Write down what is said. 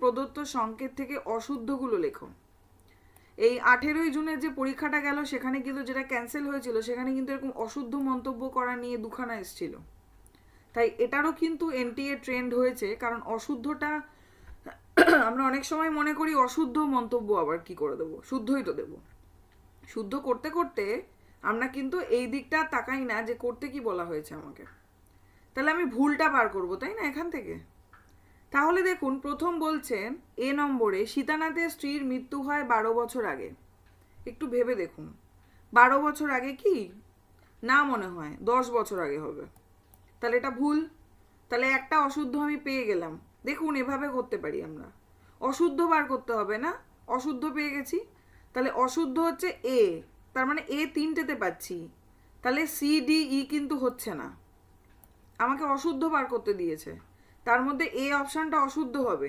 প্রদত্ত সংকেত থেকে অশুদ্ধগুলো লেখো। এই আঠেরোই জুনের যে পরীক্ষাটা গেল, সেখানে কিন্তু যেটা ক্যান্সেল হয়েছিল, সেখানে কিন্তু এরকম অশুদ্ধ মন্তব্য করা নিয়ে দুখানা এসেছিল। তাই এটারও কিন্তু এনটিএ ট্রেন্ড হয়েছে, কারণ অশুদ্ধটা, আমরা অনেক সময় মনে করি অশুদ্ধ মন্তব্য আবার কি করে দেবো? শুদ্ধই তো দেবো। শুদ্ধ করতে করতে আমরা কিন্তু এই দিকটা তাকাই না যে করতে কি বলা হয়েছে আমাকে। তাহলে আমি ভুলটা বার করব, তাই না? এখান থেকে? তাহলে দেখুন, প্রথম বলছেন, এ নম্বরে সীতানাথের স্ত্রীর মৃত্যু হয় বারো বছর আগে। একটু ভেবে দেখুন। বারো বছর আগে কি? না মনে হয়, দশ বছর আগে হবে। তাহলে এটা ভুল। তাহলে একটা অশুদ্ধ আমি পেয়ে গেলাম। দেখুন, এভাবে করতে পারি আমরা। অশুদ্ধ বার করতে হবে না? অশুদ্ধ পেয়ে গেছি। তাহলে অশুদ্ধ হচ্ছে এ। তার মানে এ তিনটেতে পাচ্ছি। তাহলে সি, ডি, ই কিন্তু হচ্ছে না। আমাকে অশুদ্ধ বার করতে দিয়েছে। তার মধ্যে এ অপশানটা অশুদ্ধ হবে।